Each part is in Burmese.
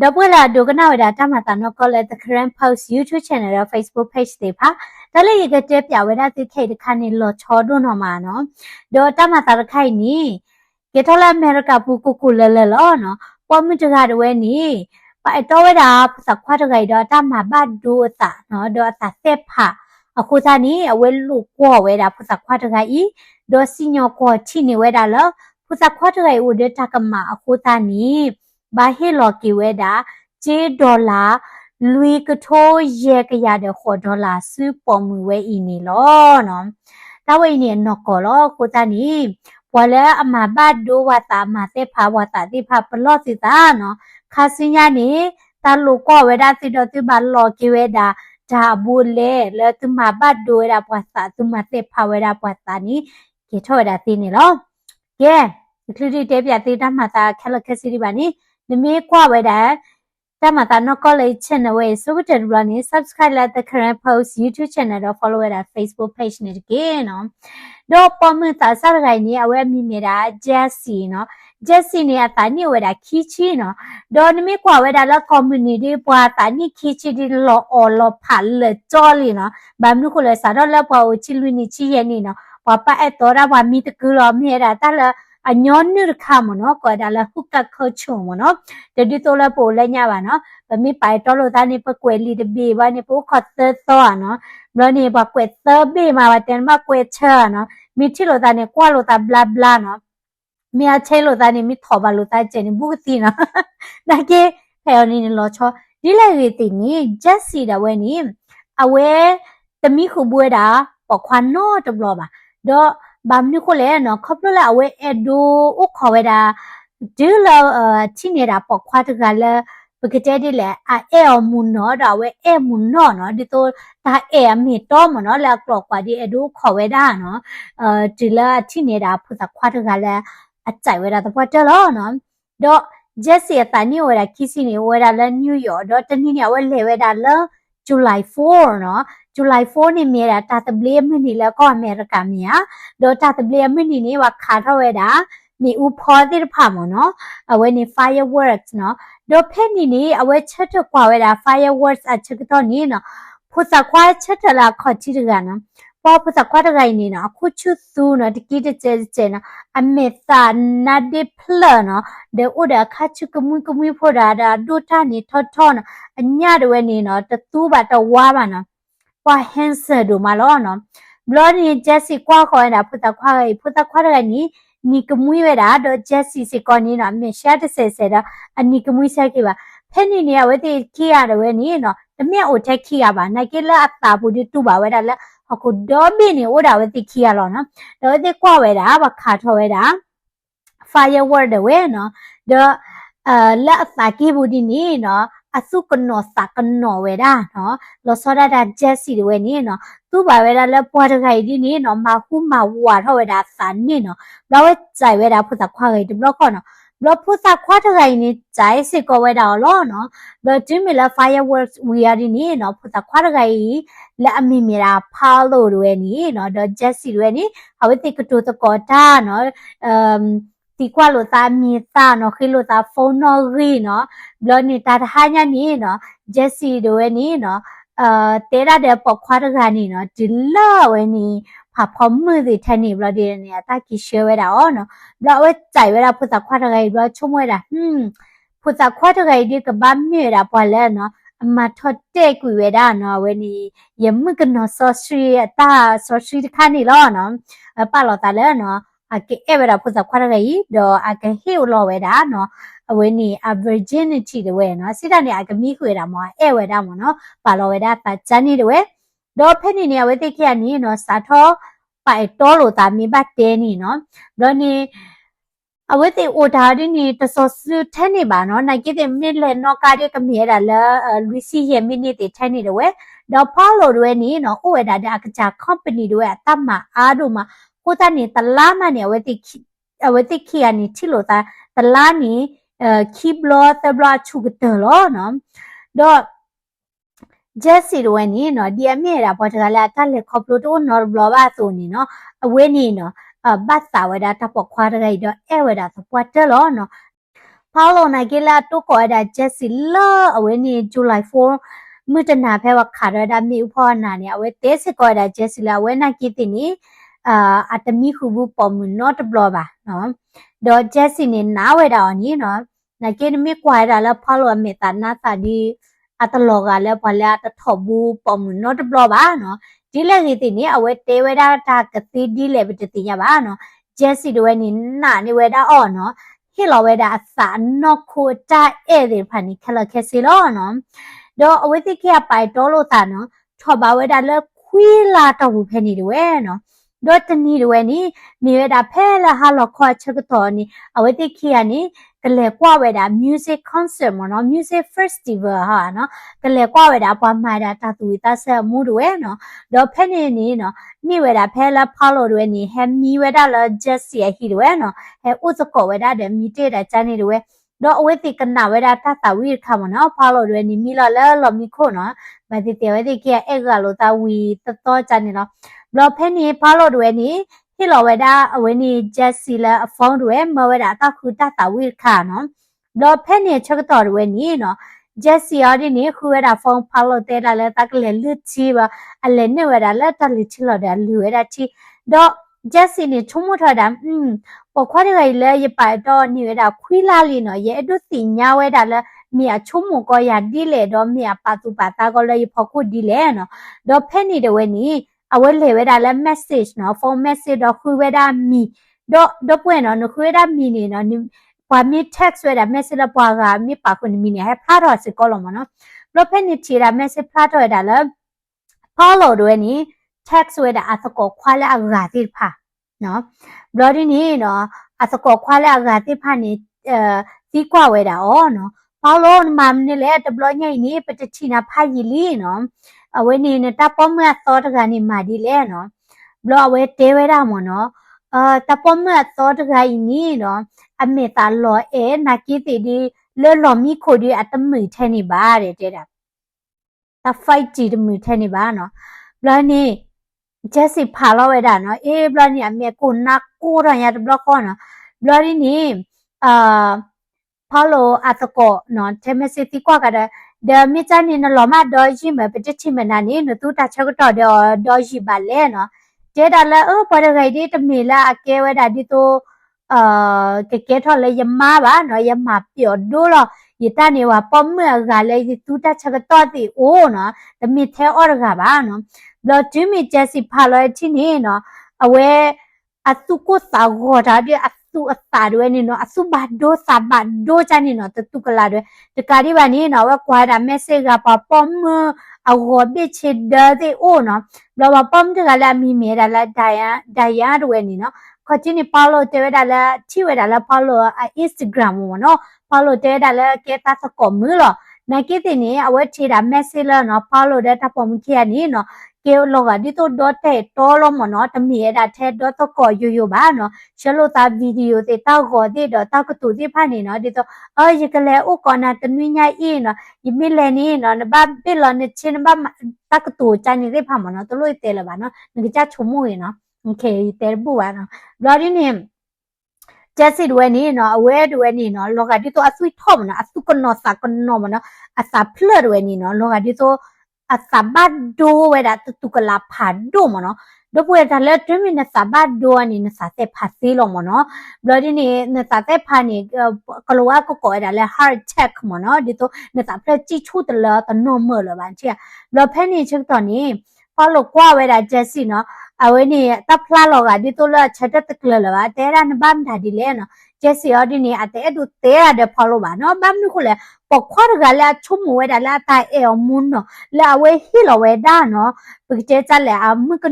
တော့ပွေလာဒုကနာဝဒတာမတာနော်ကောလေ the current post youtube channel ရော facebook page တွေပါဒါလည်းရကတဲ့ပြဝဒတိခိတခါနေလောချောဒွန်းတော့မှာနော်တော့တာမတာခိုင်နီကေထလာအမေရိကပူကူကူလဲလဲလောနော်ပေါ်မတကတဝဲနီပါတော့ဝဒစခွားတခိုင်တော့တာမဘတ်ဒူတာနော်တော့အသက်ဖာအခုစားနီအဝဲလူကောဝဲတာဖစခွားတခိုင်ဤတော့စညောကောချိနေဝဲတာလောဖစခွားတခိုင်ဦးတဲ့တကမအခုစားနီ ဘာဟေလော်ကီဝဲတာဂျေဒေါ်လာလွေကထိုးရဲကရတဲ့ခေါ်ဒေါ်လာစုပေါ်မှုဝဲဤနေလောနော်တာဝိနေနော်ကောလောကိုတနီဘွာလဲအမဘတ်ဒိုဝတာမတဲ့ဖာဝတာတိဖာပလော့စီတာနော်ခါစင်းရနေတာလူကောဝဲတာစီတော့သူဘာလော်ကီဝဲတာဒါဘူးလေလဲသူမဘတ်ဒိုရပွားတာသူမတဲ့ဖာဝဲတာပွားတာနီကေထော်တာသိနေလောကဲခလီတေပြတေတာမတာခလခစီဒီပါနီ နမေကွာဝဲတာတမတာနော် college channel ဝဲ super ten running subscribe လာ the current post youtube channel တော့ follow ရတာ facebook page နဲ့တကယ်နော်တော့ပေါ်မတာစရခိုင်နေအဝဲမိမိတာ jesse နော် jesse နေအတာနေဝဲတာခီချီနော်တော့နမေကွာဝဲတာလ community ပွားတာနိခီချီဒီလောအော်လောဖာလေကြောလီနော်ဘာမလို့ခလဲစားတော့လက်ပွားကိုချီလူနီချီရဲ့နေနော်ဘာပါအဲ့တော့ရပါမိတကူလောမြေတာတလား အညောနုရခမနော်ကွာဒါလာဟုကခောချုံမနော်တဒီတိုလပိုလဲညပါနော်ဗမိပိုင်တော်လို့သားနေပကွယ်လီတဘေဘာနေပိုခတ်သသောနော်ဘလနေဘကွယ်သဘေမှာပါတန်မကွယ်ချာနော်မိချီလို့သားနေကွာလို့သားဘလာဘလာနော်မြာချဲလို့သားနေမိထော်ပါလို့သားကျင်ဘူးတီနော်ဒါကေဖဲနေလောချောဒီလိုက်ရတီနီဂျက်စီတဝဲနီအဝဲတမိခုဘွဲတာပခွာနောတဘလပါတော့ ဘာမလို့လဲနော်ခပ်လို့လာဝဲအဒိုဥခေါ်ဝဲတာဒီလောချင်းနေတာပေါ့ခွာတကလည်းပကတဲ့ဒီလေအဲအမွန်နော်ဒါဝဲအဲမွန်နော်နော်ဒီတော့ဒါအဲအမေတော့မနော်လာကလော့ကွာဒီအဒိုခေါ်ဝဲတာနော်အဲဒီလာချင်းနေတာဖုသခွာတကလည်းအကြိုက်ဝဲတာတော့တယ်လို့နော်တော့ဂျက်စီအတန်နေဝဲတာခီစီနေဝဲတာလဲနယူးယောက်တော့တနည်းနေဝဲလေဝဲတာလဲ July 4နော် July 4နေမြေတာတာတပလေးမနီလဲကောအမေရိကမြေဒေါ်တာတပလေးမနီနေဝခါထောက်ရတာမိဥဖော်တဲ့ဖာမနော်အဝဲနေ fireworks နော်ဒေါ်ဖက်နီနေအဝဲချက်တော့ကွာဝဲတာ fireworks အချက်တော့နေနော်ဖုစကွာချက်ထလာခေါ်ချီတကနော်ပေါ်ဖစကွာတကိုင်နေနော်အခုချွသူနော်တကီတကျဲကျဲနော်အမေသာနာဒီဖလနော်ဒေဥဒခါချကမွေကမွေဖို့တာဒါဒုထနေထောထောနော်အညတဝဲနေနော်တသူပါတဝါပါနော် ပွာဟန်ဆာဒိုမလောနော်ဘလော်နီဂျက်စီကွာခေါ်တာဖုတခွားဖုတခွားရနီနီကမွေးရတာတော့ဂျက်စီစီကောနီနော်အမေရှာတဆဲဆဲတော့အနီကမွေးဆက်ကေပါဖဲနေနေဝဲတိခိရတယ်ဝဲနီနော်တမြက်အိုထက်ခိရပါနိုင်ကေလာအတာဘူးတူပါဝဲတာလဲအခုဒေါ်ဘင်းနေဝဒါဝဲတိခိရလောနော်ဒေါ်တိကွာဝဲတာဘာခါထော်ဝဲတာ firework တဲ့ဝဲနော်ဒေါ်အာလက်အစာကေဘူးဒီနေနော် အစုကနောစကနောဝဲတာနော်လောစောဒတာဂျက်စီဝဲနေနော်သူ့ပါဝဲတာလက်ပွားတခိုင်ဒီနေနော်မဟုမဝါထောဝဲတာစာနေနော်ဘလဝဲကြိုင်ဝဲတာဖုသခွားခိုင်ဒီဘလော့ကောနော်ဘလဖုသခွားတခိုင်နေကြိုင်စစ်ကောဝဲတာလောနော်ဘလတင်မီလာ fireworks we are ဒီနေနော်ဖုသခွားတခိုင်လက်အမိမီရာဖာလို့ဝဲနေနော်ဒေါ်ဂျက်စီဝဲနေဟဝဲတိကတူတကောတာနော်အမ် ตีกว่าโลตามีตาเนาะคือโลตาโฟนอรีเนาะบลอนี่ตาทาญานี่เนาะเจสซี่โดเวนี่เนาะเอ่อเตระเดปอกควาตกานี่เนาะดิลเลเวนี่ผาพร้อมมือสิแทนนี่บลอดีเนี่ยตากิเชื่อไว้ดาอ๋อเนาะบลอเวใจเวลาพูดจากควาตกาบลอชั่วโมงดาอืมพูดจากควาตกาดีกับบ้านเมียดาพอแล้วเนาะมาทอดเตกุเวดาเนาะเวนี่ยังมึงกันเนาะซอสรีตาซอสรีที่ข้านี่ล้อเนาะเออป้าหลอตาแล้วเนาะ ကေဟေလောဝဲတာနော်အဝဲနီအ virginity တဝဲနော်စိတနေအကမိခွေတာမောအဲဝဲတာမောနော်ပါလောဝဲတာတချန်နေတဝဲတော့ဖက်နေနေဝဲတိခရနီနော်စာထောပိုက်တော်လို့တာမိဘတဲနီနော်တော့နေအဝဲတိအိုဒါဒီနီတဆောစထဲနေပါနော်နိုင်ကိတဲ့မစ်လေနော်ကာဒီကမြေရလာလူစီရဲ့မိနစ်တဲ့ထဲနေတယ်ဝဲတော့ဖော်လို့တွေနီနော်အိုဝဲတာတဲ့အကကြ company တွေအတတ်မှာအားတို့မှာ ကိုတနေတလားမနေဝတိအဝတိခိယနေချီလို့တာတလားနေအဲခိဘလောတဘလာချုကတလောနော်တော့ဂျက်စီရိုနီနော်ဒီအမြဲတာပေါ်တကလာကလေခေါပလိုတိုနော်ဘလောဘာဆိုနေနော်အဝဲနေနော်အဘတ်စာဝဒတာပေါ်ခွာရိုက်တော့အဲဝဒသပွားတလောနော် follow နိုင်ကလာတော့ကောဒါ Jesse လာအဝဲနေ July 4မတနာဖဲဝခါရဒါမီဥဖောနာနေအဝဲတဲစကောဒါ Jesse လာဝဲနာကီတင်နီ အာအတမီခုဘူးပေါ်မူ not blow ပါနော်တော့ Jesse နေနားဝဲတာအနီနော်နာကေနမီကွာဒါလာ follow အမေတာနာတာဒီအတလောကလည်းဘလာတထဘူးပေါ်မူ not blow ပါနော်ဒီလည်းဒီတင်နီအဝဲတဲဝဲတာတာကတိဒီလည်းပတတိရပါနော် Jesse တို့နေနာနေဝဲတာအော်နော်ဟီလောဝဲဒါအစာနော့ခိုတာဧည့်သည်ဖာနီခလခက်စီလောနော်တော့အဝိသိခေပိုင်တော်လို့သာနော်ထော်ပါဝဲဒါလဲခွေးလာတော့ဘူးဖဲနေတယ်ဝဲနော် တော့တနီတွေဝဲနီမြေဝဲဒါဖဲလာဟာလောခွာချက်တော်နီအဝိသိခေနီကလေကွာဝဲဒါ music concert မနော် music festival ဟာနော်ကလေကွာဝဲဒါပွားမိုင်ဒါတာသူဝိသဆက်မှုတွေနော်တော့ဖဲနေနီနော်မိဝဲဒါဖဲလာဖောက်လို့တွေနီဟဲမီဝဲဒါလာ just ရဟီတွေနော်ဟဲဥစကောဝဲဒါတဲ့မီတေတာချန်နေတွေတော့အဝဲတိကနာဝဲဒါတတဝိခမနော်ဖောက်လို့တွေနီမီလာလဲလော်မီခိုနော်မတိတေဝဲတိကအဲကလို့တာဝီတတော်ချန်နေနော် ဘလော့ဖဲနေဖောက်လို့တွေနီဟီလောဝဲဒါအဝဲနီ just စီလာအဖုန်းတွေမဝဲဒါတခုတတဝိခနော်ဘလော့ဖဲနေချက်တော်တွေနီနော် Jesse ရဒီနေခွေးတာဖုန်းဖောက်လို့တဲလာလဲတကလေလွတ်ချီပါအလဲနေဝဲတာလက်တလီချီလို့တယ်လူဝဲတာချီတော့ Jesse နေထုံးမထတာอืมပခွားတွေလဲရပါတော့နေဝဲတာခွီးလာလီနော်ရဲ့အတုစီညာဝဲတာလဲမြေချုံမကောရဒီလေတော့မြေပါတူပါတာကောလဲဖခုဒီလေနော်တော့ဖဲနေတယ်ဝဲနီ အဝဲလေဝဲတာလဲ message နော်ဖုန်း message တော့ခွေးဝဲတာမီတော့တော့ပွင့်နော်ခွေးတာမီနေနော်ပွာမီ text ဝဲတာ message လပွာကမီပါခွန်မီနေဟဲဖာတော့စကောလုံးမနော်ဘလဖဲနေချီတာ message ဖာတော့တာလဲ follow တွေနီ text ဝဲတာအစကောခွာလဲအရာတိဖာနော်ဘလဒီနီနော်အစကောခွာလဲအရာတိဖာနေအဲဒီကွာဝဲတာဩနော် follow မမနေလဲတဘလညိနေပတချီနာဖာကြီးလီနော် အဝဲနေနတပေါမသောတကနေမာဒီလဲနော်ဘလဝဲတဲဝဲတာမနော်အာတပေါမသောတကကြီးနီနော်အမေတာလောအဲနာကီတီဒီလဲလော်မီခိုဒီအတမီထဲနေပါတဲ့တဲ့တာတဖိုက်ကြည့်တမီထဲနေပါနော်ဘလနေဂျက်စီဖာလောဝဲတာနော်အေးဘလနေအမေကိုနာကိုရရဘလကောနော်ဘလဒီနေအာဖာလိုအတကောနော်တ မစီတီကွာကတဲ့ဒါမိချာနေနလောမဒေါ်ရှိမပတချီမနာနေနတူတာချက်တော့ဒေါ်ရှိပါလဲနော်ကျေတာလဲအော်ပရဂိုင်ဒီတမီလာအကဲဝဲတာဒီတော့အာကကဲထော်လေယမပါနော်ယမပြောဒိုလောယတနေဝပမကလည်းတူတာချက်တော့တီအိုးနော်တမီထဲအော်ရကပါနော်ဘလတူမီဂျက်စီဖာလောချင်းနေနော်အဝဲအစုကိုစာဂောတာဒီအ စုအစာတွေနေနော်အစုဘဒိုစာဘဒိုချာနေနော်တတုကလာတွေတကာဒီပါနေနော်ဝကွာတာမက်ဆေ့ကပါပမအဝဘစ်ချစ်ဒါဒီအိုနော်ဘလပမတကလာမီမေဒါလာဒိုင်ယာဒိုင်ယာတွေနေနော်ခေါချင်းနေပါလို့တဲဝဒါလာချိဝဒါလာပါလို့ Instagram မနော်ပါလို့တဲဒါလာကေတာစကောမလို့နကိတင်နေအဝဲချေတာ message လာနော်ပါလို့တဲ့တပေါ်မခိရနေနော် ကေလောကဒီတော့ dot တဲ့တော်လို့မနော်တမီရတာထဲ dot တော့ကောယူယူပါနော်ရှလို့တာဗီဒီယိုတဲ့တောက်ခေါ်တဲ့တော့တောက်ကတူတဲ့ဖာနေနော်ဒီတော့အော်ရကလေးဥကောနာတနွိညာအေးနော်ယမီလဲနေနော်နဘပစ်လနေချင်းဘတက်ကတူချန်နေတဲ့ဖာမနော်တလို့တဲလပါနော်ငကြချုံမို့ရနော်โอเคတဲပူပါနော်ဘလော်ဒီနေကျက်စစ်တွေနေနော်အဝဲတွေနေနော်လောကဒီတော့အဆွေထောမနော်အစုကနော်စာကနော်မနော်အစာဖလတွေနေနော်လောကဒီတော့ အစာဘတ်ဒိုဝဲတာတူကလာဖာဒိုမနော်ဒိုပွေတာလက်တွင်းမနစာဘတ်ဒိုအနေနဲ့စာတဲ့ဖာစီလောမနော်ဘလော်ဒီနေနစာတဲ့ဖာနေကလောကကိုကိုရလဲ hard check မနော်ဒီတော့နစာဖလက်ကြည့်ချူတလာတနော်မလဘာချီလောဖဲနေချက်တော့နေဖာလို့ကွာဝဲတာကျက်စီနော် အဝဲနေတပ်ဖလာလောကဒီတော့လက်ချက်တက်ကလလပါတဲရနဘမ်ဒါဒီလဲနော်ကျက်စီအော်ဒီနေအတဲအတူတဲရတဲ့ဖာလို့ပါနော်ဘမ်နုခလဲပခွားကလည်းချုံမဝဲတာလာတိုင်အဲမွန်းနော်လာဝဲဟီလဝဲဒါနော်ပကတဲ့ချလဲအမက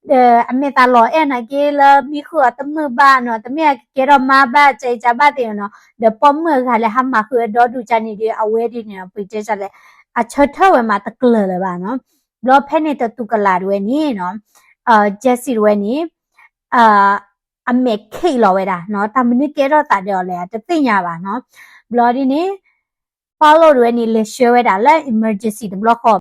နော်ဆောစရီဟီလဝဲဒါနော်ကိုနော်တာတိုင်ခလနော်နာကိပခွားရလာလော်ကီအနီနေတဲဝဲဒါလာအော်အဝဲနေအမေတာလောအဲနာကေလမိခုအတမဘာနော်တမေကေရမဘာချေချဘာတဲ့နော်ဒပမခါလေဟမခုဒေါ်ဒူချာနေဒီအဝဲဒီနေပိတဲချလဲအချထဝဲမှာတကလလပါနော်ဘလောဖဲနေတတူကလာတွေနေနော်အာဂျက်စီတွေနေအာအမေခိလောဝဲတာနော်တမနစ်ကေတော့တာတယ်လေတသိညာပါနော်ဘလောဒီနေ follow တွေနေလေ share ဝဲတာလဲ emergency ဘလော့ခေါ်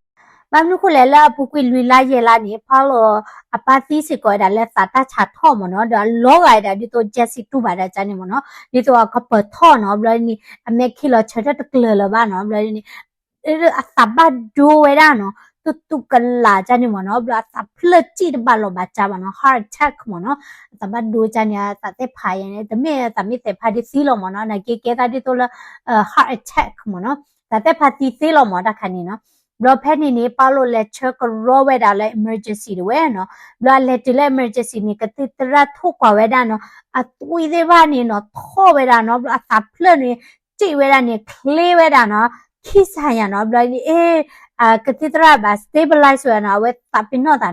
ဘာလို့ခုလဲလာပူကွေလွီလာရဲလာနေဖာလို့အပါသီးစကောဒါလဲစာတချာထော့မနော်ဒါလောဂိုင်ဒါဒီတော့ဂျက်စီတူပါဒါချာနေမနော်ဒီတော့ကပထော့နော်ဘလနီအမေခီလောချက်တကလလဘာနော်ဘလနီအဲ့အသဘဒိုဝဲဒါနော်တူတူကလာချာနေမနော်ဘလသဖလက်ကြည့်တပါလောဘာချာမနော် heart attack မနော်သဘဒိုချာနေတတဲ့ဖိုင်နေတမေတမေတဲ့ဖာဒီစီလောမနော်နကေကေတာဒီတော့ heart attack မနော်တတဲ့ဖာတီစီလောမတာခနေနော်ဘ လဖက်နေနေပါလို့လက်ချကရောဝဲတာလဲ emergency တွေဝဲနော်ဘလလက်တလဲ emergency နေကတိတရထုတ်ကွာဝဲတာနော်အသွေးသေးပါနေနော်ထော့ဝဲတာနော်ဘလအသာဖလက်နေကြိတ်ဝဲတာနေ clear ဝဲတာနော်ခိဆိုင်ရနော်ဘလအေးအာကတိတရပါ stabilize ဝဲနော်ဝဲတပင်တော့တာ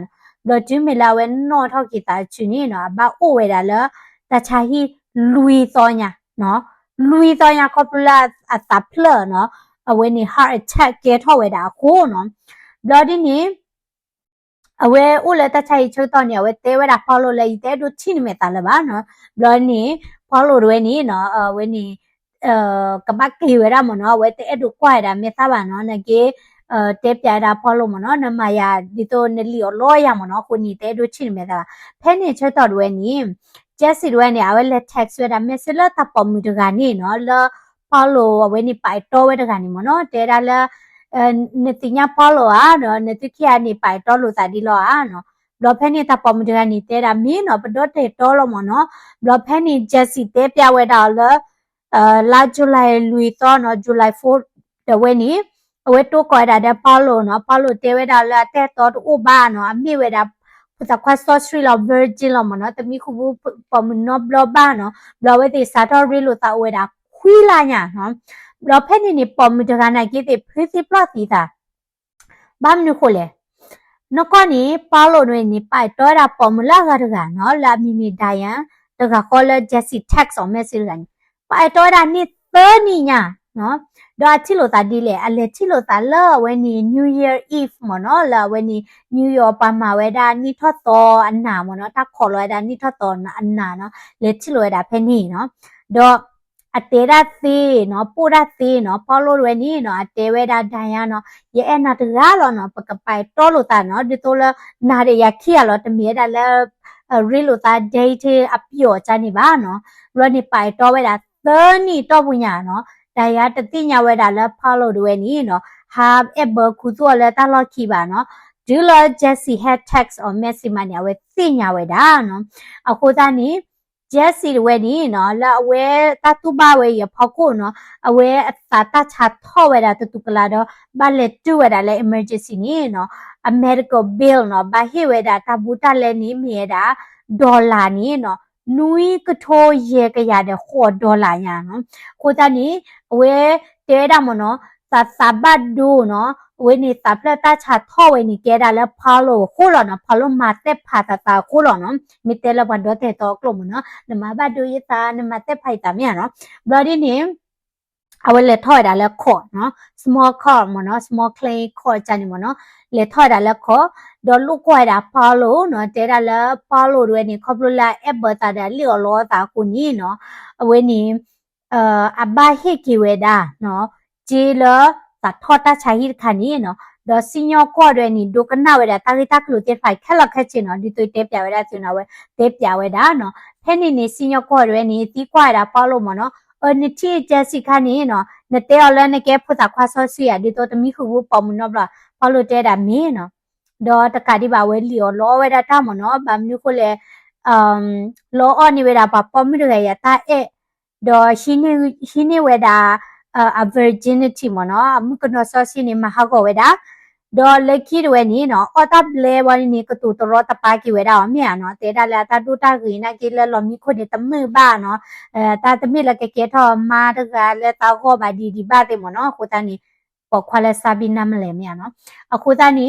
ဘလဂျင်းမီလာဝဲနော်ထောက်ကိတာချူနေနော်ဘာအိုဝဲတာလဲတချာဟီလူီသောညာနော်လူီသောညာကောပလာအသာဖလက်နော် အဝဲနေ heart attack ကဲထောက်ဝဲတာကိုနော် blood နေအဝဲဥလက်တချိုင်ချုပ်တော့နေအဝဲတဲဝဲတာ follow လဲတဲတို့ချိနေမဲ့တာလပါနော် blood နေ follow တွေနေနော်အဝဲနေအဲကပတ်ကေဝဲတာမနော်ဝဲတဲတို့ကွာတာမေသားပါနော်နကေအဲတဲပြတာ follow မနော်နမယာဒီတော့နလီလောရမနော်ကိုညီတဲတို့ချိနေမဲ့တာဖဲနေချုပ်တော့တွေနေကျက်စီတွေနေအဝဲလက် text ဝဲတာမက်ဆလတာပေါ်မူတကနေနော်လော follow အဝဲနေပိုက်တော့ဝဲတကနေမနော်တဲတာလားအဲနေတိညာ follow อ่ะเนาะနေတိခရနေပိုက်တော့လို့တာဒီလောอ่ะเนาะဘလော့ဖဲနေတာပေါ်မဒကနေတဲတာမင်းတော့ပတော့တဲ့တော့လို့မနော်ဘလော့ဖဲနေဂျက်စီတဲပြဝဲတာလဲအဲလာဇူလိုင်လူတော့နော်ဇူလိုင်4တဝဲနေအဝဲတိုးကွာတာတဲ့ပေါ့လို့နော်ပေါ့လို့တဲဝဲတာလဲတဲ့တော့ဥပါနော်အမိဝဲတာပစခွတ်ဆော့စထရီလောဗာဂျင်လောမနော်တမီခုဘူးပေါ်မနော်ဘလော့ဘာနော်ဘလော့ဝဲတေစာတော်ရီလို့တာဝဲတာ ခွီးလာညာနော်ဘလော့ဖဲနေနေပေါ်မဒကနာကိတဲ့ဖရီစီပလတ်တီတာဘာမနုခိုလဲနကောနီပါလို့နေနေပိုက်တော့တာပေါ်မလာကတကနော်လာမီမီဒိုင်ယန်တကကောလဂျက်စီတက်စ်အောင်မက်ဆေ့ကန်ပိုက်တော့တာနေသနီညာနော်ဒါချီလို့တာဒီလေအလေချီလို့တာလောဝဲနီ New Year Eve မနော်လာဝဲနီ New Year ပါမှာဝဲဒါနိထတော့အနာမနော်တာခေါ်လွဲတာနိထတော့အနာနော်လေချီလို့တာဖဲနေနော်တော့ အတေရသေးနော်ပိုရသေးနော်ပေါလို့ရွယ်နီနော်အတေဝဲတာဒိုင်ရနော်ရဲအနာတကားလောနော်ပကပိုင်တော့လို့တာနော်ဒီတော့လနာရရခိရလောတမီတာလဲရီလိုတာဒိတ်အပြော့ချနေပါနော်ရနေပိုင်တော့ဝဲတာသနီတော့ပညာနော်ဒိုင်ရတတိညာဝဲတာလဲဖောက်လို့ရွယ်နီနော်ဟာအဘခုတော့လဲတာလော့ခိပါနော်ဒီလော Jesse had text or message မညာဝဲသိညာဝဲတာနော်အခုသားနီ Jesse ဝဲနီနော်လာဝဲတတူပါဝဲရဖောက်ကိုနော်အဝဲအတာတချာထောဝဲတာတူကလာတော့ဘာလက်တူဝဲတာလဲ emergency နီနော် a medical bill နော်ဘာဟိဝဲတာတဘူတလဲနီမြေတာဒေါ်လာနီနော်နွီကထိုးရေကရတဲ့ခေါ်ဒေါ်လာညာနော်ကိုတနီအဝဲတဲတာမနော်သသဘတ်ဒူနော် ဝိနေတပလတာချာထောဝိနေကဲဒါလဲဖာလို့ခိုးလောနော်ဖာလို့မတက်ဖာတာတာခိုးလောနော်မိတဲလဘန်ဒိုတဲတော့ကလုံးနော်နမဘတ်ဒူယတာနမတက်ဖိုက်တာမြန်နော်ဘလော်ဒီနေအဝဲလက်ထော်တာလဲခေါ်နော် small car မနော် small clay ခေါ်ချန်မနော်လက်ထော်တာလဲခေါ်ဒေါ်လူကွာတာဖာလို့နော်တဲတာလဲဖာလို့တွေနေခေါပလိုလာအဘတာတယ်လျော်လောတာကိုကြီးနော်အဝဲနေအာအဘဟိကီဝဲတာနော်ဂျေလာ တာထောတာချာဟိခါနီနော်ဒေါ်စညောကောရဲနီဒုကနာဝဲတာတာဂီတာကလူတက်ဖိုက်ခက်လက်ခက်ချင်နော်ဒီတွေ့တက်ပြဝဲတာစင်နော်ဝဲတက်ပြဝဲတာနော်ဖဲနေနေစညောကောရဲနီတီကွာတာပေါ့လို့မနော်အနတိဂျက်စီခါနီနော်နတဲော်လန်ကဲဖုတာခွာဆော့စီရဒီတော့တမိခုဘူးပေါ်မနော်ဗလားပေါ့လို့တဲတာမင်းနော်ဒေါ်တကတိပါဝဲလီယောလောဝဲတာတမနော်ဗာမျိုးကိုလေ အမ်လောအော်နေဝဲတာပါပေါ်မရရတာအဲဒေါ်ရှိနေရှိနေဝဲတာအ virginity မနော်အမှုကနောဆောစီနေမဟာကိုဝဲတာဒေါ်လက်ခိတွေနီနော်အော်တပ်လေဝနီနီကတူတရောတပါကိဝဲတာအမြာနော်တေတာလာတာတူတာကိနာကိလဲလောမီခုနေတမေဘာနော်အဲတာတမေလကကေထောမာတကလဲတာကိုဘာဒီဒီဘာတေမနော်ခုတနီပေါ်ခွာလဲစာဘီနမလဲမြာနော်အခုတနီ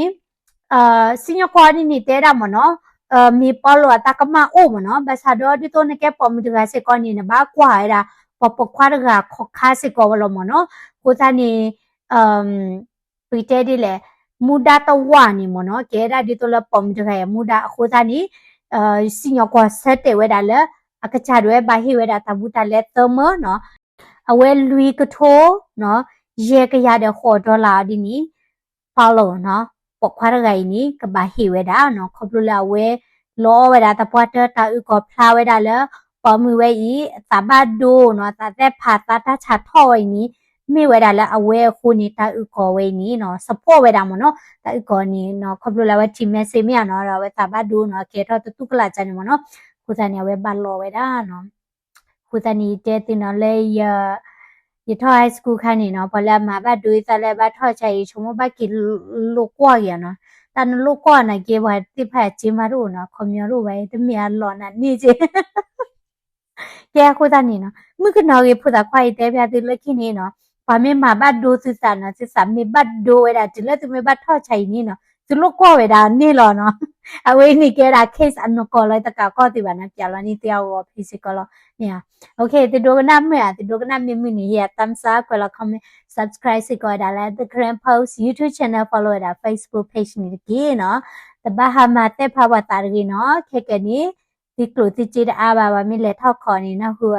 အာစညကွာနီနီတေတာမနော်အမီပေါ်လောတာကမအိုမနော်ဘဆာဒေါ်ဒီတိုနကေပေါ်မီတကစေကောနီနဘာကွာရ ပပခွာရကခခါစေကောဝလောမနော်ကိုတနီအမ်ပီတဲဒီလေမူဒါတဝနီမနော်ကဲဒါဒီတိုလပုံတခဲမူဒါအခုတနီအာစညကွာဆက်တေဝဲဒါလေအကချရွဲဘာဟိဝဲဒါတဘူတလဲသမနော်အဝဲလူကထိုးနော်ရေကရတဲ့ခေါ်ဒေါ်လာဒီနီဖောက်လို့နော် ปอมือไว้อีสามารถดูเนาะตาแต่ผ่าตาตาชาท่อไว้นี้มีไว้ได้แล้วเอาไว้คูนี่ตาอึกอไว้นี้เนาะสะโพกไว้ดามเนาะตาอึกอนี้เนาะครบรู้แล้วว่าทีมแม่เซเมียเนาะเราไว้สามารถดูเนาะเคทอตุกกะลาจันเนาะคุณตาเนี่ยไว้บันรอไว้ได้เนาะคุณตานี่เจตินเนาะเลยเยอะยทอยสกูคันนี่เนาะพอแล้วมาบ้าดูแต่แล้วบ้าทอใจชมว่าบ้ากินลูกกว่าอย่างเนาะตอนลูกกว่าน่ะเกี่ยวกับที่แพทย์จิมารู้เนาะคอมมิวรู้ไว้แต่เมียหลอนน่ะนี่จิ แกโคตรนี่เนาะมึงก็นอกพูดแต่ควายแต่พี่ติเล็กที่นี่เนาะพอไม่มาบัดดูสิสานะสิสามีบัดดูเวลาจิแล้วจะไม่บัดท่อชัยนี่เนาะจิลูกก็เวลานี่หรอเนาะเอาไว้นี่แกราเคสอันนกอลอยตะกาก็ติบานะเปียแล้วนี่เตียวฟิสิกอลเนี่ยโอเคติดูกันหน้าเมื่อติดูกันหน้ามีมินี่เฮียตั้มซ่าก็ละคอมเมนต์ subscribe สิก็ได้แล้ว the grand post youtube channel follow ได้ facebook page นี่กี่เนาะแต่บ้าหามาแต่ภาวะตารีเนาะแค่แกนี้ ติกลุติจิตอาบาวามิเลท่อคอนี่นะหัว